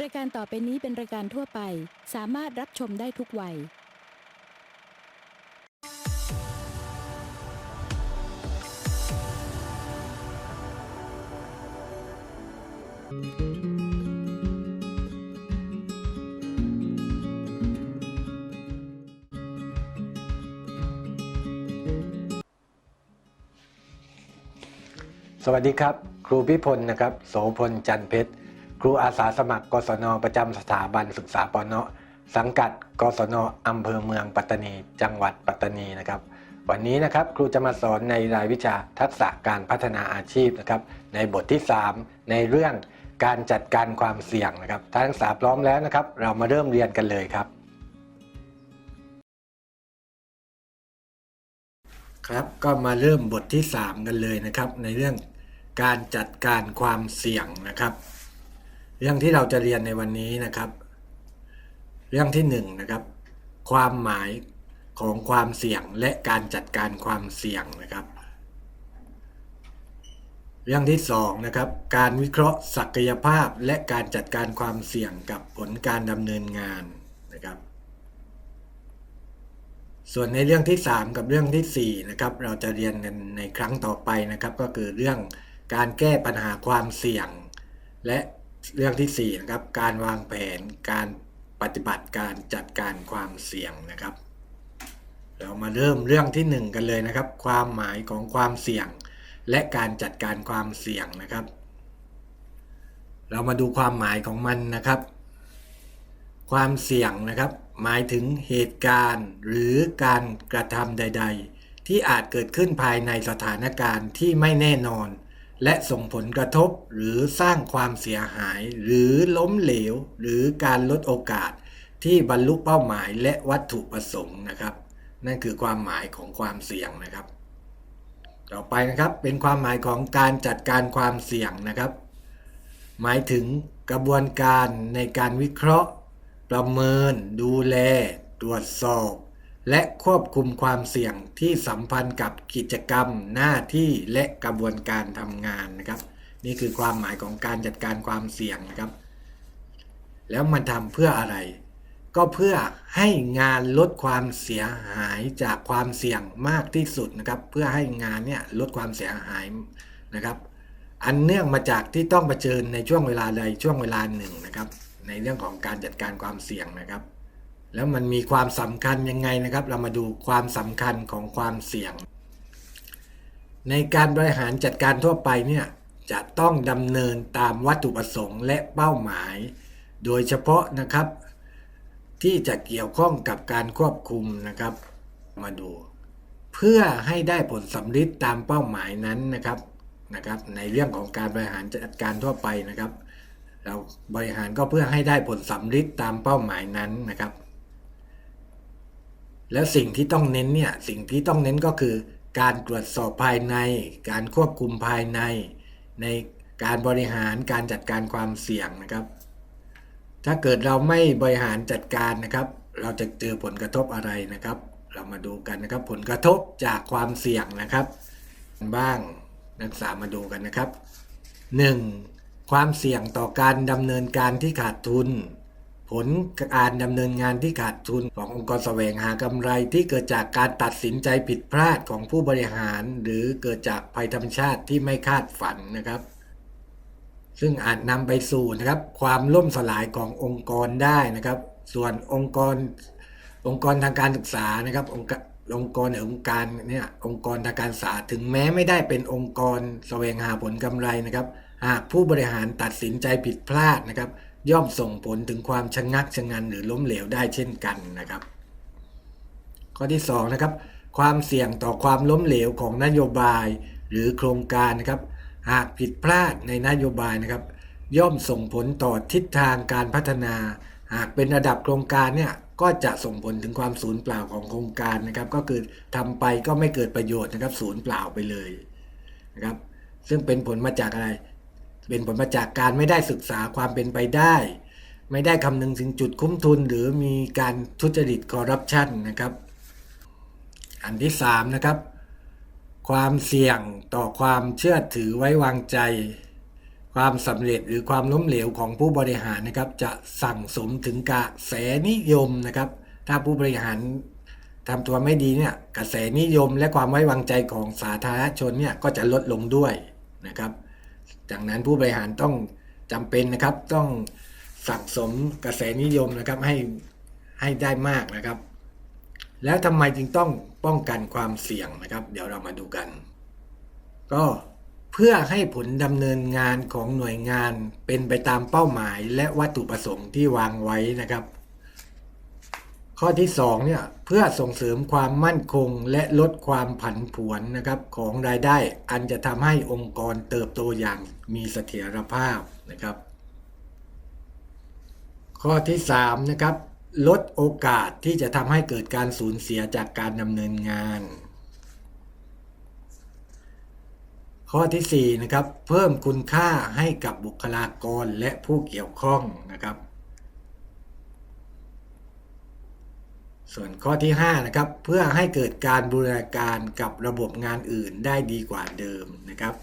รายการต่อไปนี้เป็นรายการทั่วไป สามารถรับชมได้ทุกวัย สวัสดีครับ ครูพิพลนะครับ โสพลจันเพชร ครูอาสาสมัครกศนประจำสถาบันศึกษาปนสังกัดกศนอำเภอเมืองปัตตานี จังหวัดปัตตานีนะครับ วันนี้นะครับครูจะมาสอนในรายวิชาทักษะการพัฒนาอาชีพนะครับ ในบทที่ 3 ในเรื่องการจัดการความเสี่ยงนะครับถ้าทั้งสาพร้อมแล้วนะครับ เรามาเริ่มเรียนกันเลยครับ ครับก็มาเริ่มบทที่ 3 กันเลยนะครับ ในเรื่องการจัดการความเสี่ยงนะครับ เรื่องที่เราจะเรียนในวันนี้นะครับ เรื่องที่1นงนะครับ ความหมายของความเสี่ยงและการจัดการความเสี่ยงนะครับ เรื่องที่2นะครับ การวิเคราะห์ศักยภาพและการจัดการความเสี่ยงกับผลการดำเนินงานนะครับ ส่วนในเรื่องที่ 3 กับเรื่องทีสี่4นะครับ เราจะเรียนกันในครั้งต่อไปนะครับ ก็คือเรื่องการแก้ปัญหาความเสี่ยง และ เรื่องที่4นะครับการวางแผนการปฏิบัติการจัดการความเสี่ยงนะครับ เรามาเริ่มเรื่องที่ 1 กันเลยนะครับ ความหมายของความเสี่ยง และการจัดการความเสี่ยงนะครับ เรามาดูความหมายของมันนะครับ ความเสี่ยงนะครับ หมายถึงเหตุการณ์หรือการกระทำใด ๆ ที่อาจเกิดขึ้นภายในสถานการณ์ที่ไม่แน่นอน และส่งผลกระทบหรือสร้างความเสียหาย หรือล้มเหลว หรือการลดโอกาสที่บรรลุเป้าหมายและวัตถุประสงค์นะครับ นั่นคือความหมายของความเสี่ยงนะครับ ต่อไปนะครับเป็นความหมายของการจัดการความเสี่ยงนะครับ หมายถึงกระบวนการในการวิเคราะห์ ประเมิน ดูแล ตรวจสอบ และควบคุมความเสี่ยงที่สัมพันธ์กับกิจกรรมหน้าที่และกระบวนการทำงานนะครับ นี่คือความหมายของการจัดการความเสี่ยงนะครับ แล้วมันทำเพื่ออะไร ก็เพื่อให้งานลดความเสียหายจากความเสี่ยงมากที่สุดนะครับ เพื่อให้งานเนี่ยลดความเสียหายนะครับ อันเนื่องมาจากที่ต้องเผชิญในช่วงเวลาใดช่วงเวลาหนึ่งนะครับ ในเรื่องของการจัดการความเสี่ยงนะครับ แล้วมันมีความสำคัญยังไงนะครับ เรามาดูความสำคัญของความเสี่ยง ในการบริหารจัดการทั่วไปเนี่ยจะต้องดำเนินตามวัตถุประสงค์และเป้าหมาย โดยเฉพาะนะครับ ที่จะเกี่ยวข้องกับการควบคุมนะครับ มาดู เพื่อให้ได้ผลสำลิดตามเป้าหมายนั้นนะครับนะครับ ในเรื่องของการบริหารจัดการทั่วไปนะครับ เราบริหารก็เพื่อให้ได้ผลสำลิดตามเป้าหมายนั้นนะครับ แล้วสิ่งที่ต้องเน้นเนี่ยสิ่งที่ต้องเน้นก็คือ การตรวจสอบภายใน การควบคุมภายใน ในการบริหารการจัดการความเสี่ยงนะครับ ถ้าเกิดเราไม่บริหารจัดการนะครับ เราจะเจอผลกระทบอะไรนะครับ เรามาดูกันนะครับ ผลกระทบจากความเสี่ยงนะครับ บ้างนักศึกษามาดูกันนะครับ 1. ความเสี่ยงต่อการดำเนินการที่ขาดทุน ผลการดำเนินงานที่ขาดทุนขององค์กรแสวงหากำไรที่เกิดจากการตัดสินใจผิดพลาดของผู้บริหาร หรือเกิดจากภัยธรรมชาติที่ไม่คาดฝันนะครับ ซึ่งอาจนำไปสู่นะครับ ความล่มสลายขององค์กรได้นะครับ ส่วนองค์กร องค์กรทางการศึกษานะครับ องค์องค์กรหรือองค์การเนี่ยองค์กรทางการศึกษาถึงแม้ไม่ได้เป็นองค์กรแสวงหาผลกำไรนะครับ หากผู้บริหารตัดสินใจผิดพลาดนะครับ ย่อมส่งผลถึงความชะงักชะงันหรือล้มเหลวได้เช่นกันนะครับ ข้อที่2นะครับความเสี่ยงต่อความล้มเหลวของนโยบายหรือโครงการนะครับหากผิดพลาดในนโยบายนะครับ ย่อมส่งผลต่อทิศทางการพัฒนา หากเป็นระดับโครงการเนี่ยก็จะส่งผลถึงความสูญเปล่าของโครงการนะครับ ก็คือทำไปก็ไม่เกิดประโยชน์นะครับสูญเปล่าไปเลยนะครับ ซึ่งเป็นผลมาจากอะไร เป็นผลมาจากการไม่ได้ศึกษาความเป็นไปได้ ไม่ได้คำนึงถึงจุดคุ้มทุน หรือมีการทุจริตคอร์รัปชันนะครับ อันที่3นะครับความเสี่ยงต่อความเชื่อถือไว้วางใจ ความสำเร็จหรือความล้มเหลวของผู้บริหารนะครับ จะสั่งสมถึงกระแสนิยมนะครับ ถ้าผู้บริหารทำตัวไม่ดีเนี่ยกระแสนิยมและความไว้วางใจของสาธารณชนเนี่ยก็จะลดลงด้วยนะครับ ดังนั้นผู้บริหารต้องจำเป็นนะครับ ต้องสั่งสมกระแสนิยมนะครับให้ให้ได้มากนะครับ แล้วทำไมจึงต้องป้องกันความเสี่ยงนะครับ เดี๋ยวเรามาดูกัน ก็เพื่อให้ผลดำเนินงานของหน่วยงานเป็นไปตามเป้าหมาย และวัตถุประสงค์ที่วางไว้นะครับ ข้อที่2เนี่ยเพื่อส่งเสริมความมั่นคงและลดความผันผวนนะครับของรายได้อันจะทำให้องค์กรเติบโตอย่างมีเสถียรภาพนะครับ ข้อที่3นะครับลดโอกาสที่จะทำให้เกิดการสูญเสียจากการดำเนินงาน ข้อที่4นะครับเพิ่มคุณค่าให้กับบุคลากรและผู้เกี่ยวข้องนะครับ ส่วนข้อที่5นะครับเพื่อให้เกิดการบูรณาการกับระบบงานอื่นได้ดีกว่าเดิมนะครับ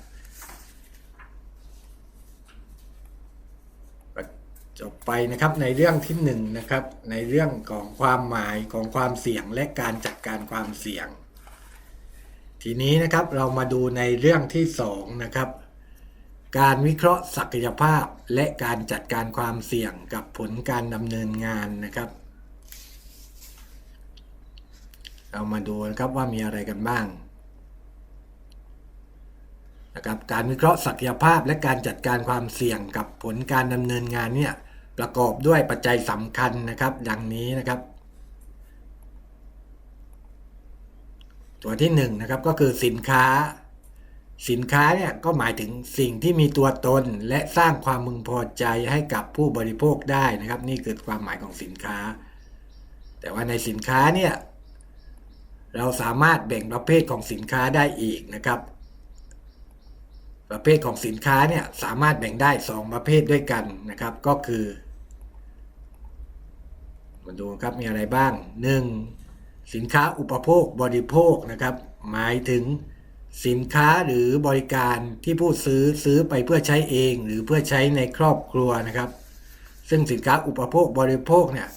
จบไปนะครับในเรื่องที่1นงนะครับในเรื่องของความหมายของความเสี่ยงและการจัดการความเสี่ยง ทีนี้นะครับเรามาดูในเรื่องที่2นะครับการวิเคราะห์ศักยภาพและการจัดการความเสี่ยงกับผลการดำเนินงานนะครับ เรามาดูนะครับว่ามีอะไรกันบ้างนะครับการวิเคราะห์ศักยภาพและการจัดการความเสี่ยงกับผลการดำเนินงานเนี่ยประกอบด้วยปัจจัยสำคัญนะครับ ดังนี้นะครับ ตัวที่1นนะครับก็คือสินค้า สินค้าเนี่ยก็หมายถึงสิ่งที่มีตัวตนและสร้างความมึงพอใจให้กับผู้บริโภคได้นะครับ นี่คือความหมายของสินค้า แต่ว่าในสินค้าเนี่ย เราสามารถแบ่งประเภทของสินค้าได้อีกนะครับ ประเภทของสินค้าเนี่ยสามารถแบ่งได้ 2 ประเภทด้วยกันนะครับ ก็คือ มาดูครับมีอะไรบ้าง 1. สินค้าอุปโภคบริโภคนะครับ หมายถึงสินค้าหรือบริการที่ผู้ซื้อซื้อไปเพื่อใช้เอง หรือเพื่อใช้ในครอบครัวนะครับ ซึ่งสินค้าอุปโภคบริโภคเนี่ย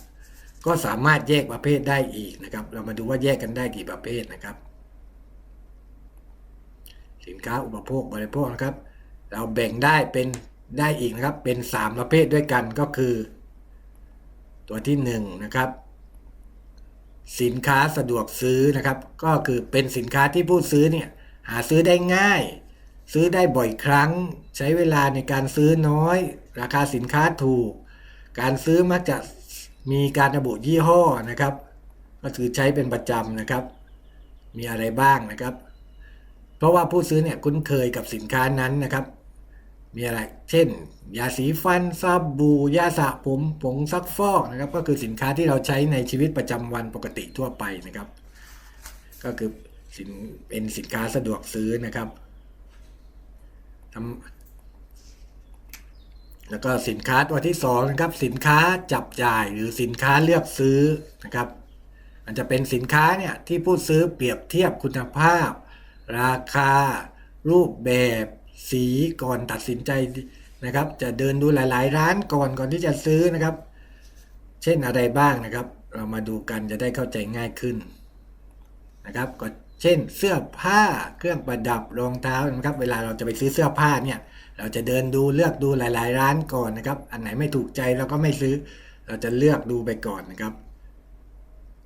ก็สามารถแยกประเภทได้อีกนะครับ เรามาดูว่าแยกกันได้กี่ประเภทนะครับ สินค้าอุปโภคบริโภคนะครับ เราแบ่งได้เป็นได้อีกนะครับ เป็น 3 ประเภทด้วยกันก็คือ ตัวที่1นงนะครับ สินค้าสะดวกซื้อนะครับ ก็คือเป็นสินค้าที่ผู้ซื้อเนี่ยหาซื้อได้ง่าย ซื้อได้บ่อยครั้ง ใช้เวลาในการซื้อน้อย ราคาสินค้าถูก การซื้อมักจะ มีการระบุยี่ห้อนะครับ ก็คือใช้เป็นประจำนะครับ มีอะไรบ้างนะครับ เพราะว่าผู้ซื้อเนี่ยคุ้นเคยกับสินค้านั้นนะครับ มีอะไร เช่น ยาสีฟันซาบูยาสระผมผงซักฟอกนะครับ ก็คือสินค้าที่เราใช้ในชีวิตประจำวันปกติทั่วไปนะครับ ก็คือสินเป็นสินค้าสะดวกซื้อนะครับทำ แล้วก็สินค้าตัวที่สองนะครับสินค้าจับจ่ายหรือสินค้าเลือกซื้อนะครับมันจะเป็นสินค้าเนี่ยที่ผู้ซื้อเปรียบเทียบคุณภาพ ราคา รูปแบบสีก่อนตัดสินใจนะครับ จะเดินดูหลาย ๆ ร้านก่อนก่อนที่จะซื้อนะครับ เช่นอะไรบ้างนะครับ เรามาดูกันจะได้เข้าใจง่ายขึ้นนะครับก็เช่นเสื้อผ้าเครื่องประดับรองเท้านะครับ เวลาเราจะไปซื้อเสื้อผ้าเนี่ย เราจะเดินดูเลือกดูหลาย ๆ ร้านก่อนนะครับ อันไหนไม่ถูกใจเราก็ไม่ซื้อ เราจะเลือกดูไปก่อนนะครับ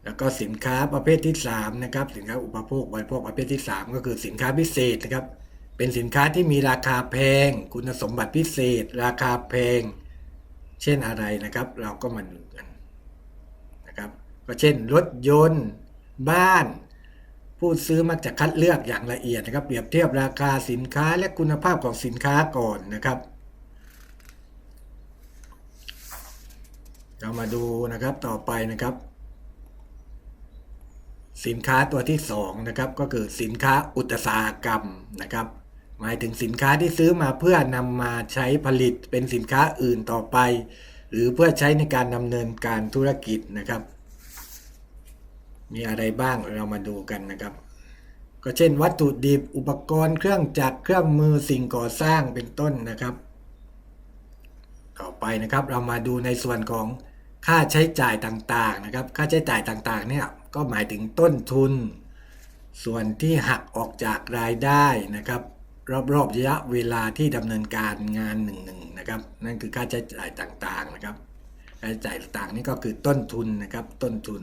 แล้วก็สินค้าประเภทที่3นะครับ สินค้าอุปโภคบริโภคประเภทที่ 3 ก็คือสินค้าพิเศษนะครับ เป็นสินค้าที่มีราคาแพง คุณสมบัติพิเศษ ราคาแพง เช่นอะไรนะครับ เราก็มาดูกันนะครับ ก็เช่นรถยนต์ บ้าน ผู้ซื้อมักจะคัดเลือกอย่างละเอียดนะครับ เปรียบเทียบราคาสินค้าและคุณภาพของสินค้าก่อนนะครับ เรามาดูนะครับต่อไปนะครับ สินค้าตัวที่2นะครับก็คือสินค้าอุตสาหกรรมนะครับ หมายถึงสินค้าที่ซื้อมาเพื่อนำมาใช้ผลิตเป็นสินค้าอื่นต่อไป หรือเพื่อใช้ในการดำเนินการธุรกิจนะครับ มีอะไรบ้างเรามาดูกันนะครับ ก็เช่น วัตถุดิบอุปกรณ์เครื่องจักรเครื่องมือสิ่งก่อสร้างเป็นต้นนะครับ ต่อไปนะครับเรามาดูในส่วนของค่าใช้จ่ายต่างๆนะครับ ค่าใช้จ่ายต่างๆเนี่ยก็หมายถึงต้นทุน ส่วนที่หักออกจากรายได้นะครับ รอบๆระยะเวลาที่ดำเนินการงานหนึ่งๆนะครับ นั่นคือค่าใช้จ่ายต่างๆนะครับ ค่าใช้จ่ายต่างๆนี่ก็คือต้นทุนนะครับต้นทุน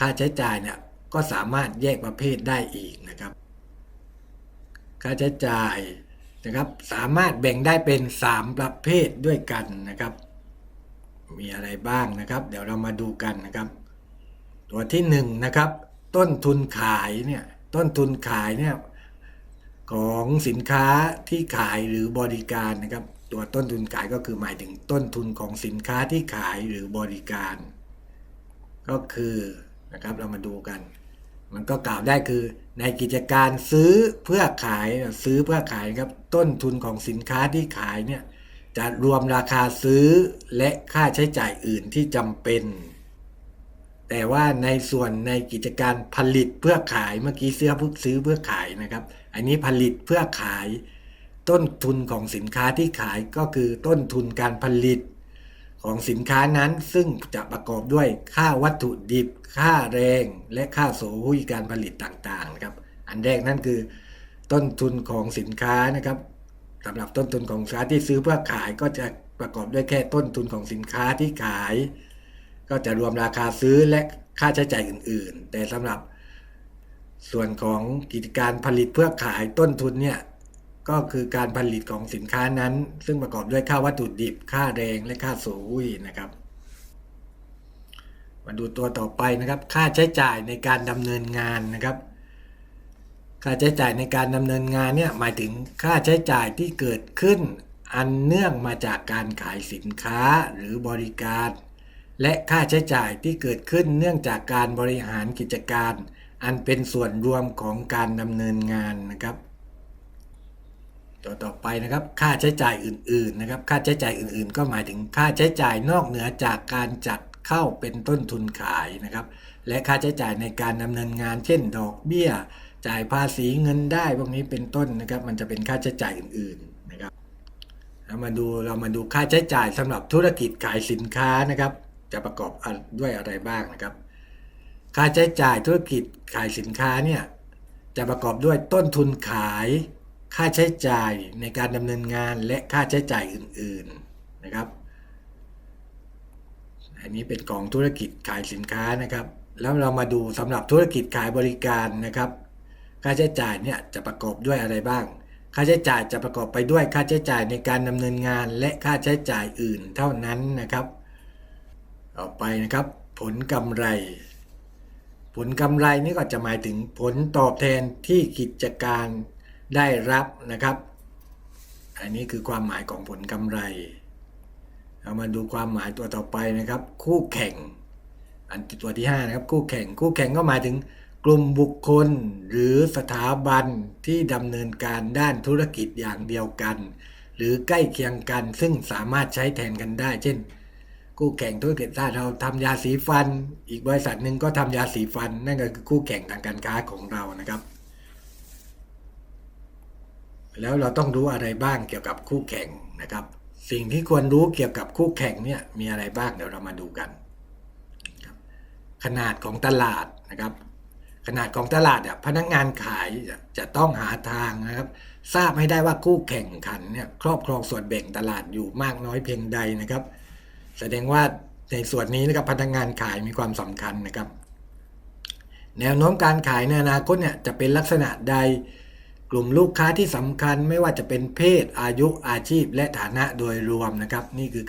ค่าใช้จ่ายเนี่ยก็สามารถแยกประเภทได้อีกนะครับ ค่าใช้จ่ายนะครับสามารถแบ่งได้เป็น 3 ประเภทด้วยกันนะครับ มีอะไรบ้างนะครับ เดี๋ยวเรามาดูกันนะครับ ตัวที่1นงนะครับ ต้นทุนขายเนี่ยต้นทุนขายเนี่ยของสินค้าที่ขายหรือบริการนะครับ ตัวต้นทุนขายก็คือหมายถึงต้นทุนของสินค้าที่ขายหรือบริการ ก็คือ นะครับ เรามาดูกัน มันก็กล่าวได้คือในกิจการซื้อเพื่อขายซื้อเพื่อขายครับต้นทุนของสินค้าที่ขายเนี่ยจะรวมราคาซื้อและค่าใช้จ่ายอื่นที่จำเป็น แต่ว่าในส่วนในกิจการผลิตเพื่อขายเมื่อกี้เสื้อพึ่ซื้อเพื่อขายนะครับ อันนี้ผลิตเพื่อขาย ต้นทุนของสินค้าที่ขายก็คือต้นทุนการผลิต ของสินค้านั้นซึ่งจะประกอบด้วยค่าวัตถุดิบ ค่าแรง และค่าโสหุยการผลิตต่างๆนะครับ อันแรกนั่นคือ ต้นทุนของสินค้านะครับสำหรับต้นทุนของสินค้าที่ซื้อเพื่อขายก็จะประกอบด้วยแค่ต้นทุนของสินค้าที่ขาย ก็จะรวมราคาซื้อและค่าใช้จ่ายอื่น ๆ แต่สำหรับส่วนของกิจการผลิตเพื่อขายต้นทุนเนี่ย ก็คือการผลิตของสินค้านั้น ซึ่งประกอบด้วยค่าวัตถุดิบ ค่าแรงและค่าสูยนะครับ มาดูตัวต่อไปนะครับ ค่าใช้จ่ายในการดำเนินงานนะครับ ค่าใช้จ่ายในการดำเนินงานเนี่ยหมายถึงค่าใช้จ่ายที่เกิดขึ้น อันเนื่องมาจากการขายสินค้าหรือบริการ และค่าใช้จ่ายที่เกิดขึ้นเนื่องจากการบริหารกิจการ อันเป็นส่วนรวมของการดำเนินงานนะครับ ตัวต่อไปนะครับค่าใช้จ่ายอื่นๆนะครับค่าใช้จ่ายอื่นๆ ก็หมายถึงค่าใช้จ่ายนอกเหนือจากการจัดเข้าเป็นต้นทุนขายนะครับ และค่าใช้จ่ายในการดำเนินงาน เช่น ดอกเบี้ย จ่ายภาษีเงินได้พวกนี้เป็นต้นนะครับ มันจะเป็นค่าใช้จ่ายอื่นๆนะครับเรามาดูเรามาดูค่าใช้จ่ายสำหรับธุรกิจขายสินค้านะครับ จะประกอบด้วยอะไรบ้างนะครับ ค่าใช้จ่ายธุรกิจขายสินค้าเนี่ยจะประกอบด้วยต้นทุนขาย ค่าใช้จ่ายในการดำเนินงานและค่าใช้จ่ายอื่น ๆนะครับ อันนี้เป็นกองธุรกิจขายสินค้านะครับ แล้วเรามาดูสำหรับธุรกิจขายบริการนะครับ ค่าใช้จ่ายเนี่ยจะประกอบด้วยอะไรบ้าง ค่าใช้จ่ายจะประกอบไปด้วยค่าใช้จ่ายในการดำเนินงาน และค่าใช้จ่ายอื่นเท่านั้นนะครับ ต่อไปนะครับ ผลกำไรผลกำไรนี่ก็จะหมายถึงผลตอบแทนที่กิจการ ได้รับนะครับ อันนี้คือความหมายของผลกำไร เรามาดูความหมายตัวต่อไปนะครับ คู่แข่ง อันตัวที่5นะครับคู่แข่งคู่แข่งก็หมายถึงกลุ่มบุคคลหรือสถาบันที่ดำเนินการด้านธุรกิจอย่างเดียวกัน หรือใกล้เคียงกันซึ่งสามารถใช้แทนกันได้ เช่นคู่แข่งธุรกิจถ้าเราทำยาสีฟัน อีกบริษัทหนึ่งก็ทำยาสีฟัน นั่นก็คือคู่แข่งทางการค้าของเรานะครับ แล้วเราต้องรู้อะไรบ้างเกี่ยวกับคู่แข่งนะครับ สิ่งที่ควรรู้เกี่ยวกับคู่แข่งเนี่ยมีอะไรบ้างเดี๋ยวเรามาดูกัน ขนาดของตลาดนะครับ ขนาดของตลาดอะพนักงานขายจะต้องหาทางนะครับ ทราบให้ได้ว่าคู่แข่งขันเนี่ยครอบครองส่วนแบ่งตลาดอยู่มากน้อยเพียงใดนะครับ แสดงว่าในส่วนนี้นะครับพนักงานขายมีความสำคัญนะครับ แนวโน้มการขายในอนาคตเนี่ยจะเป็นลักษณะใด กลุ่มลูกค้าที่สำคัญไม่ว่าจะเป็นเพศอายุอาชีพและฐานะโดยรวมนะครับ นี่คือ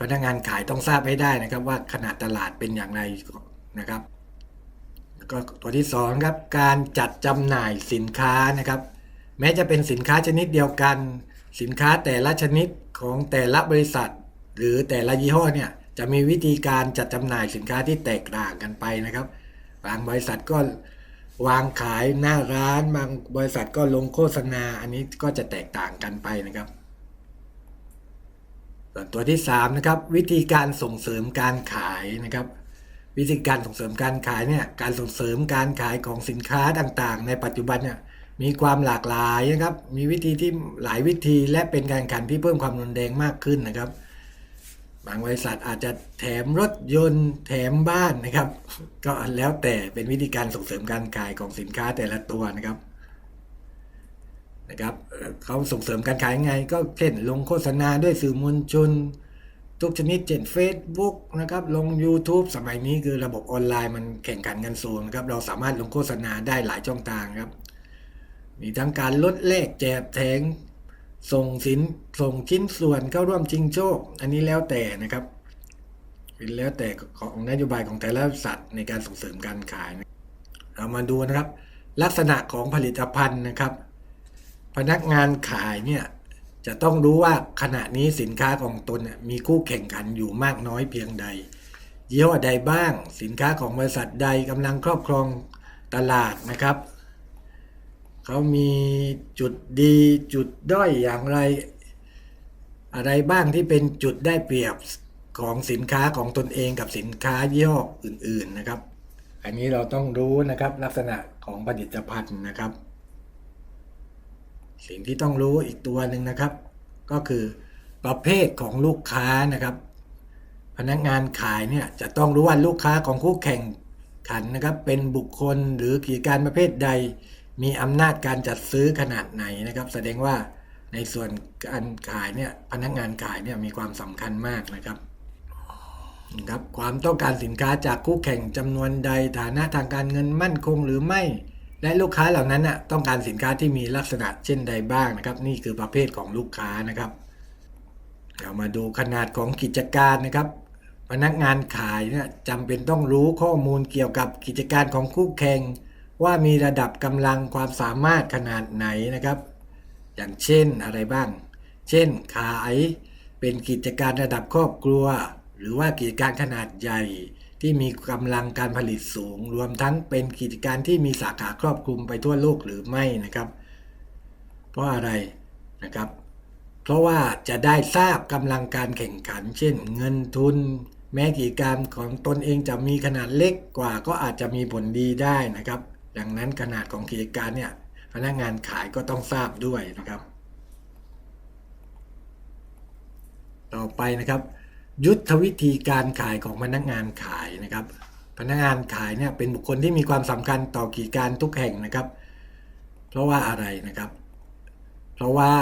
พนักงานขายต้องทราบให้ได้นะครับ ว่าขนาดตลาดเป็นอย่างไรนะครับแล้วก็ตัวที่สองครับการจัดจำหน่ายสินค้านะครับ แม้จะเป็นสินค้าชนิดเดียวกัน สินค้าแต่ละชนิดของแต่ละบริษัท หรือแต่ละยี่ห้อเนี่ยจะมีวิธีการจัดจำหน่ายสินค้าที่แตกต่างกันไปนะครับ บางบริษัทก็ วางขายหน้าร้านบางบริษัทก็ลงโฆษณา อันนี้ก็จะแตกต่างกันไปนะครับส่วนตัวที่3นะครับวิธีการส่งเสริมการขายนะครับ วิธีการส่งเสริมการขายเนี่ยการส่งเสริมการขายของสินค้าต่างๆ ในปัจจุบันเนี่ยมีความหลากหลายนะครับ มีวิธีที่หลายวิธีและเป็นการแข่งขันที่เพิ่มความรุนแรงมากขึ้นนะครับ บางบริษัทอาจจะแถมรถยนต์แถมบ้านนะครับ ก็แล้วแต่เป็นวิธีการส่งเสริมการขายของสินค้าแต่ละตัวนะครับนะครับเขาส่งเสริมการขายยังไง ก็เช่นลงโฆษณาด้วยสื่อมวลชน ทุกชนิดเช่น Facebook นะครับลง YouTube สมัยนี้คือระบบออนไลน์มันแข่งขันกันสูงนะครับเราสามารถลงโฆษณาได้หลายช่องทางครับ มีทั้งการลดแลกแจกแถง ส่งสินส่งชิ้นส่วนเข้าร่วมชิงโชค อันนี้แล้วแต่นะครับเป็นแล้วแต่ของนโยบายของแต่ละบริษัทในการส่งเสริมการขายนะเรามาดูนะครับ ลักษณะของผลิตภัณฑ์นะครับ พนักงานขายเนี่ยจะต้องรู้ว่าขณะนี้สินค้าของตนมีคู่แข่งขันอยู่มากน้อยเพียงใดยี่ห้อใดบ้าง สินค้าของบริษัทใดกำลังครอบครองตลาดนะครับ เขามีจุดดีจุดด้อยอย่างไร อะไรบ้างที่เป็นจุดได้เปรียบของสินค้าของตนเองกับสินค้ายี่ห้ออื่น ๆนะครับ อันนี้เราต้องรู้นะครับลักษณะของผลิตภัณฑ์นะครับ สิ่งที่ต้องรู้อีกตัวหนึ่งนะครับ ก็คือประเภทของลูกค้านะครับ พนักงานขายเนี่ยจะต้องรู้ว่าลูกค้าของคู่แข่งขันนะครับ เป็นบุคคลหรือกิจการประเภทใด มีอำนาจการจัดซื้อขนาดไหนนะครับ แสดงว่าในส่วนการขายเนี่ยพนักงานขายเนี่ยมีความสำคัญมากนะครับนะครับความต้องการสินค้าจากคู่แข่งจำนวนใดฐานะทางการเงินมั่นคงหรือไม่ และลูกค้าเหล่านั้นน่ะต้องการสินค้าที่มีลักษณะเช่นใดบ้างนะครับ นี่คือประเภทของลูกค้านะครับเรามาดูขนาดของกิจการนะครับพนักงานขายเนี่ยจำเป็นต้องรู้ข้อมูลเกี่ยวกับกิจการของคู่แข่ง ว่ามีระดับกำลังความสามารถขนาดไหนนะครับ อย่างเช่นอะไรบ้าง เช่น ขายเป็นกิจการระดับครอบครัว หรือว่ากิจการขนาดใหญ่ที่มีกำลังการผลิตสูง รวมทั้งเป็นกิจการที่มีสาขาครอบคลุมไปทั่วโลกหรือไม่นะครับ เพราะอะไรนะครับ เพราะว่าจะได้ทราบกำลังการแข่งขัน เช่น เงินทุน แม้กิจการของตนเองจะมีขนาดเล็กกว่าก็อาจจะมีผลดีได้นะครับ ดังนั้นขนาดของกิจการเนี่ยพนักงานขายก็ต้องทราบด้วยนะครับ ต่อไปนะครับ ยุทธวิธีการขายของพนักงานขายนะครับ พนักงานขายเนี่ยเป็นบุคคลที่มีความสำคัญต่อกิจการทุกแห่งนะครับ เพราะว่าอะไรนะครับ เพราะว่า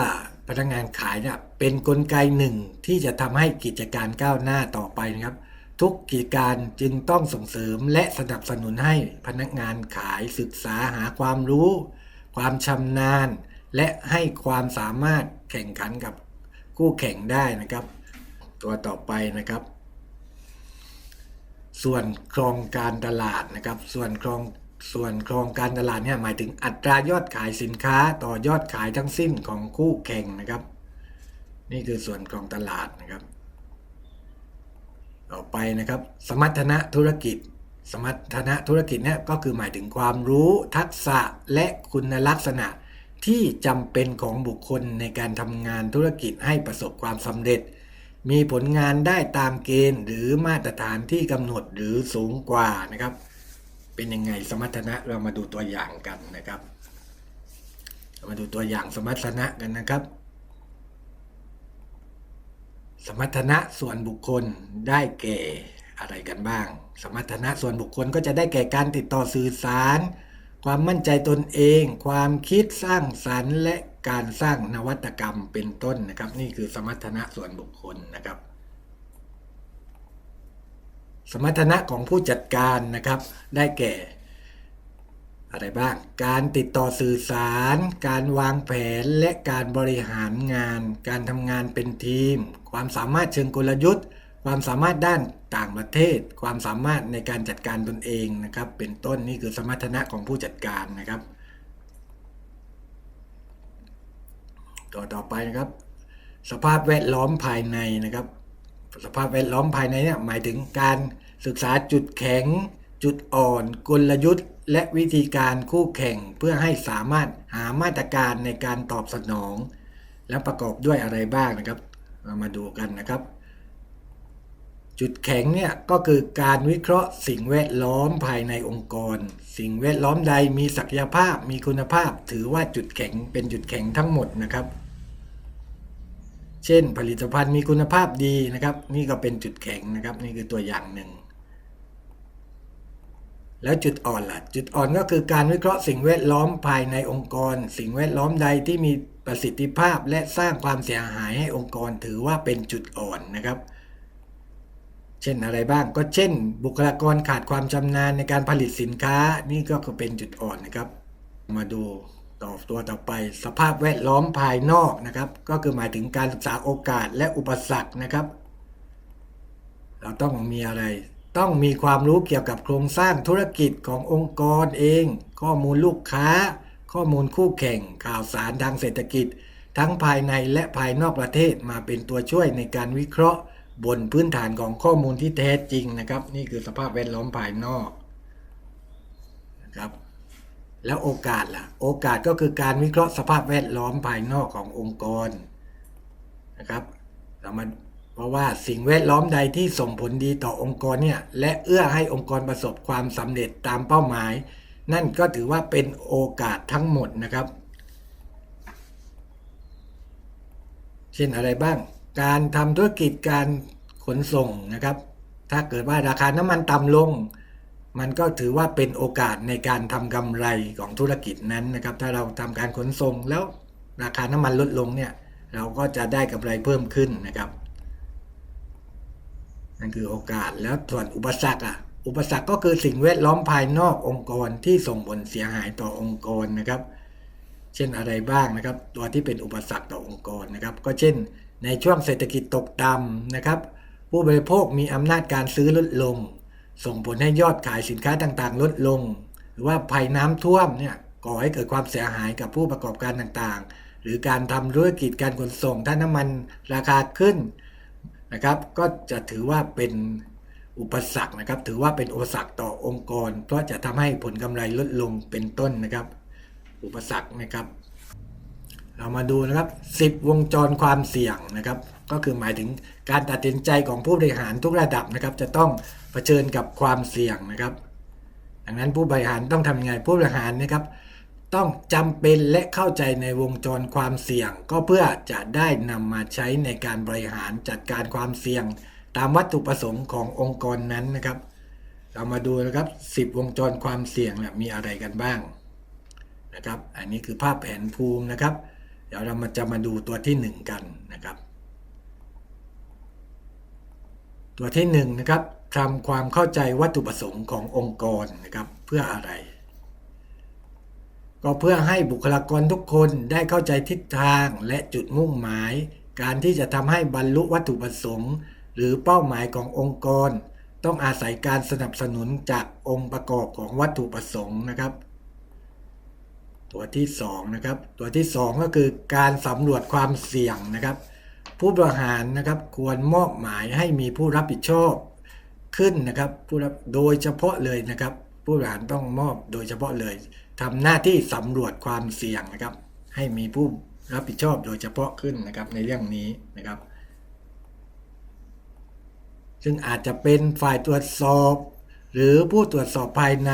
พนักงานขายเนี่ยเป็นนกลไกหนึ่งที่จะทำให้กิจการก้าวหน้าต่อไปนะครับ ทุกกิจการจึงต้องส่งเสริมและสนับสนุนให้พนักงานขายศึกษาหาความรู้ ความชำนาญ และให้ความสามารถแข่งขันกับคู่แข่งได้นะครับ ตัวต่อไปนะครับ ส่วนครองการตลาดนะครับ ส่วนครองส่วนครองการตลาดเนี่ยหมายถึงอัตรายอดขายสินค้าต่อยอดขายทั้งสิ้นของคู่แข่งนะครับ นี่คือส่วนครองตลาดนะครับ ต่อไปนะครับ สมรรถนะธุรกิจ สมรรถนะธุรกิจเนี่ยก็คือหมายถึงความรู้ทักษะและคุณลักษณะที่จำเป็นของบุคคลในการทำงานธุรกิจให้ประสบความสำเร็จ มีผลงานได้ตามเกณฑ์ หรือมาตรฐานที่กำหนดหรือสูงกว่านะครับ เป็นยังไงสมรรถนะเรามาดูตัวอย่างกันนะครับ มาดูตัวอย่างสมรรถนะกันนะครับ สมรรถนะส่วนบุคคลได้แก่อะไรกันบ้าง สมรรถนะส่วนบุคคลก็จะได้แก่การติดต่อสื่อสาร ความมั่นใจตนเอง ความคิดสร้างสรรค์ และการสร้างนวัตกรรมเป็นต้นนะครับ นี่คือสมรรถนะส่วนบุคคลนะครับ สมรรถนะของผู้จัดการนะครับ ได้แก่ อะไรบ้าง การติดต่อสื่อสาร การวางแผนและการบริหารงาน การทำงานเป็นทีม ความสามารถเชิงกลยุทธ์ ความสามารถด้านต่างประเทศ ความสามารถในการจัดการตนเองนะครับ เป็นต้นนี่คือสมรรถนะของผู้จัดการนะครับตัวต่อไปนะครับ สภาพแวดล้อมภายในนะครับ สภาพแวดล้อมภายในเนี่ยหมายถึงการศึกษาจุดแข็ง จุดอ่อน กลยุทธ์ และวิธีการคู่แข่งเพื่อให้สามารถหามาตรการในการตอบสนอง และประกอบด้วยอะไรบ้างนะครับ เรามาดูกันนะครับ จุดแข็งเนี่ยก็คือการวิเคราะห์สิ่งแวดล้อมภายในองค์กร สิ่งแวดล้อมใดมีศักยภาพมีคุณภาพ ถือว่าจุดแข็งเป็นจุดแข็งทั้งหมดนะครับเช่นผลิตภัณฑ์มีคุณภาพดีนะครับ นี่ก็เป็นจุดแข็งนะครับ นี่คือตัวอย่างหนึ่ง แล้วจุดอ่อนล่ะ จุดอ่อนก็คือการวิเคราะห์สิ่งแวดล้อมภายในองค์กร สิ่งแวดล้อมใดที่มีประสิทธิภาพและสร้างความเสียหายให้องค์กรถือว่าเป็นจุดอ่อนนะครับ เช่นอะไรบ้างก็เช่น บุคลากรขาดความชำนาญในการผลิตสินค้านี่ก็คือเป็นจุดอ่อนนะครับ มาดูต่อตัวต่อไป สภาพแวดล้อมภายนอกนะครับ ก็คือหมายถึงการศึกษาโอกาสและอุปสรรคนะครับ เราต้องมีอะไร ต้องมีความรู้เกี่ยวกับโครงสร้างธุรกิจขององค์กรเอง ข้อมูลลูกค้า ข้อมูลคู่แข่ง ข่าวสารทางเศรษฐกิจ ทั้งภายในและภายนอกประเทศมาเป็นตัวช่วยในการวิเคราะห์ บนพื้นฐานของข้อมูลที่แท้จริงนะครับ นี่คือสภาพแวดล้อมภายนอกนะครับแล้วโอกาสล่ะ โอกาสก็คือการวิเคราะห์สภาพแวดล้อมภายนอกขององค์กรนะครับเรามา เพราะว่าสิ่งแวดล้อมใดที่ส่งผลดีต่อองค์กรเนี่ยและเอื้อให้องค์กรประสบความสำเร็จตามเป้าหมาย นั่นก็ถือว่าเป็นโอกาสทั้งหมดนะครับ เช่นอะไรบ้าง การทำธุรกิจการขนส่งนะครับ ถ้าเกิดว่าราคาน้ำมันต่ำลง มันก็ถือว่าเป็นโอกาสในการทำกำไรของธุรกิจนั้นนะครับ ถ้าเราทำการขนส่งแล้วราคาน้ำมันลดลงเนี่ยเราก็จะได้กำไรเพิ่มขึ้นนะครับ นั่นคือโอกาสแล้วส่วนอุปสรรคอะอุปสรรคก็คือสิ่งแวดล้อมภายนอกองค์กรที่ส่งผลเสียหายต่อองค์กรนะครับ เช่นอะไรบ้างนะครับ ตัวที่เป็นอุปสรรคต่อองค์กรนะครับ ก็เช่น ในช่วงเศรษฐกิจตกต่ำนะครับ ผู้บริโภคมีอำนาจการซื้อลดลง ส่งผลให้ยอดขายสินค้าต่างๆ ลดลง หรือว่าภัยน้ำท่วมเนี่ยก่อให้เกิดความเสียหายกับผู้ประกอบการต่างๆ หรือการทำธุรกิจการขนส่งถ้าน้ำมันราคาขึ้น นะครับ ก็จะถือว่าเป็นอุปสรรคนะครับ ถือว่าเป็นอุปสรรคต่อองค์กร เพราะจะทำให้ผลกำไรลดลงเป็นต้นนะครับ อุปสรรคนะครับ เรามาดูนะครับ 10 วงจรความเสี่ยงนะครับ ก็คือหมายถึงการตัดสินใจของผู้บริหารทุกระดับนะครับ จะต้องเผชิญกับความเสี่ยงนะครับ ดังนั้นผู้บริหารต้องทำยังไงผู้บริหารนะครับ ต้องจำเป็นและเข้าใจในวงจรความเสี่ยง ก็เพื่อจะได้นำมาใช้ในการบริหารจัดการความเสี่ยง ตามวัตถุประสงค์ขององค์กรนั้นนะครับ เรามาดูนะครับ 10 วงจรความเสี่ยงนี่ยมีอะไรกันบ้างนะครับ อันนี้คือภาพแผนภูมินะครับ เดี๋ยวเรามาจะมาดูตัวที่ 1 กันนะครับ ตัวที่1นงนะครับทำความเข้าใจวัตถุประสงค์ขององค์กรนะครับ เพื่ออะไร ก็เพื่อให้บุคลากรทุกคนได้เข้าใจทิศทางและจุดมุ่งหมาย การที่จะทำให้บรรลุวัตถุประสงค์ หรือเป้าหมายขององค์กร ต้องอาศัยการสนับสนุนจากองค์ประกอบของวัตถุประสงค์นะครับ ตัวที่2นะครับตัวที่ 2 ก็คือการสำรวจความเสี่ยงนะครับ ผู้บริหารนะครับควรมอบหมายให้มีผู้รับผิดชอบขึ้นนะครับผู้รับโดยเฉพาะเลยนะครับ ผู้บริหารต้องมอบโดยเฉพาะเลย ทำหน้าที่สำรวจความเสี่ยงนะครับ ให้มีผู้รับผิดชอบโดยเฉพาะขึ้นนะครับในเรื่องนี้นะครับ ซึ่งอาจจะเป็นฝ่ายตรวจสอบ หรือผู้ตรวจสอบภายใน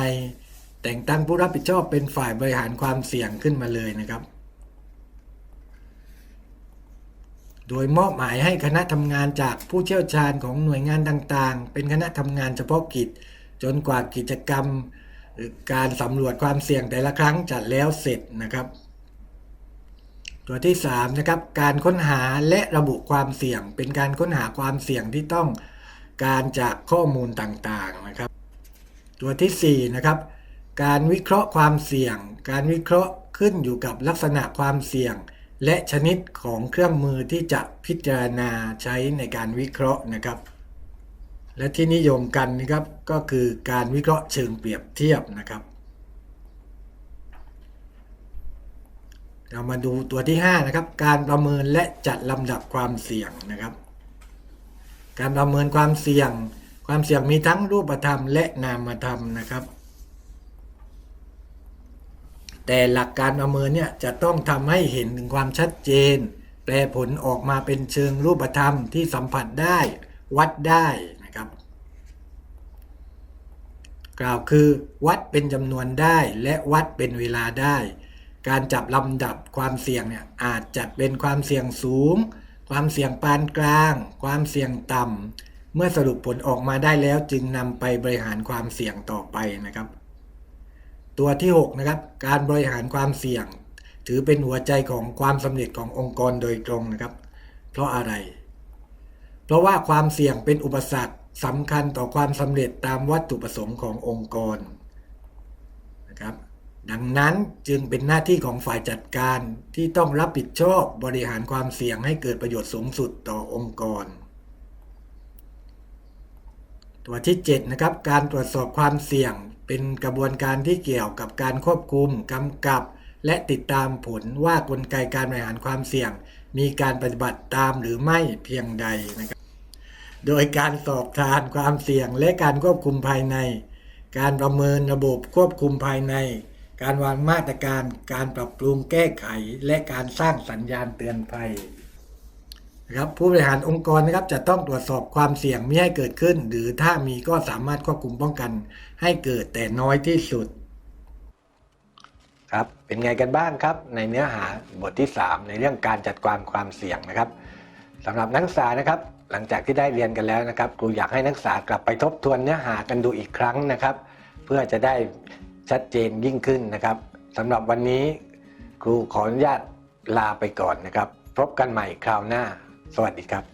แต่งตั้งผู้รับผิดชอบเป็นฝ่ายบริหารความเสี่ยงขึ้นมาเลยนะครับโดยมอบหมายให้คณะทำงานจากผู้เชี่ยวชาญของหน่วยงานต่างๆ เป็นคณะทำงานเฉพาะกิจ จนกว่ากิจกรรม การสำรวจความเสี่ยงแต่ละครั้งจะแล้วเสร็จนะครับ ตัวที่3นะครับการค้นหาและระบุความเสี่ยง เป็นการค้นหาความเสี่ยงที่ต้องการจากข้อมูลต่างๆนะครับ ตัวที่4นะครับการวิเคราะห์ความเสี่ยง การวิเคราะห์ขึ้นอยู่กับลักษณะความเสี่ยง และชนิดของเครื่องมือที่จะพิจารณาใช้ในการวิเคราะห์นะครับ และที่นิยมกันนะครับก็คือการวิเคราะห์เชิงเปรียบเทียบนะครับ เรามาดูตัวที่5นะครับการประเมินและจัดลำดับความเสี่ยงนะครับ การประเมินความเสี่ยง ความเสี่ยงมีทั้งรูปธรรมและนามธรรมนะครับ แต่หลักการประเมินเนี่ยจะต้องทำให้เห็นถึงความชัดเจน แปลผลออกมาเป็นเชิงรูปธรรมที่สัมผัสได้ วัดได้นะครับ กล่าวคือ วัดเป็นจำนวนได้และวัดเป็นเวลาได้ การจับลำดับความเสี่ยงเนี่ยอาจจัดเป็นความเสี่ยงสูง ความเสี่ยงปานกลาง ความเสี่ยงต่ำเมื่อสรุปผลออกมาได้แล้วจึงนำไปบริหารความเสี่ยงต่อไปนะครับ ตัวที่6นะครับการบริหารความเสี่ยง ถือเป็นหัวใจของความสำเร็จขององค์กรโดยตรงนะครับ เพราะอะไร เพราะว่าความเสี่ยงเป็นอุปสรรค สำคัญต่อความสำเร็จตามวัตถุประสงค์ขององค์กรนะครับดังนั้นจึงเป็นหน้าที่ของฝ่ายจัดการที่ต้องรับผิดชอบบริหารความเสี่ยงให้เกิดประโยชน์สูงสุดต่อองค์กร ตัวที่7นะครับการตรวจสอบความเสี่ยงเป็นกระบวนการที่เกี่ยวกับการควบคุมกำกับ และติดตามผลว่ากลไกการบริหารความเสี่ยง มีการปฏิบัติตามหรือไม่เพียงใดนะครับ โดยการสอบทานความเสี่ยงและการควบคุมภายใน การประเมินระบบควบคุมภายใน การวางมาตรการการปรับปรุงแก้ไข และการสร้างสัญญาณเตือนภัยนะครับผู้บริหารองค์กรนะครับจะต้องตรวจสอบความเสี่ยงไม่ให้เกิดขึ้น หรือถ้ามีก็สามารถควบคุมป้องกัน ให้เกิดแต่น้อยที่สุด ครับเป็นไงกันบ้างครับ ในเนื้อหาบทที่ 3 ในเรื่องการจัดการความเสี่ยงนะครับสำหรับนักศึกษานะครับ หลังจากที่ได้เรียนกันแล้วนะครับครูอยากให้นักศึกษากลับไปทบทวนเนื้อหากันดูอีกครั้งนะครับ เพื่อจะได้ชัดเจนยิ่งขึ้นนะครับสำหรับวันนี้ครูขออนุญาตลาไปก่อนนะครับ พบกันใหม่คราวหน้า สวัสดีครับ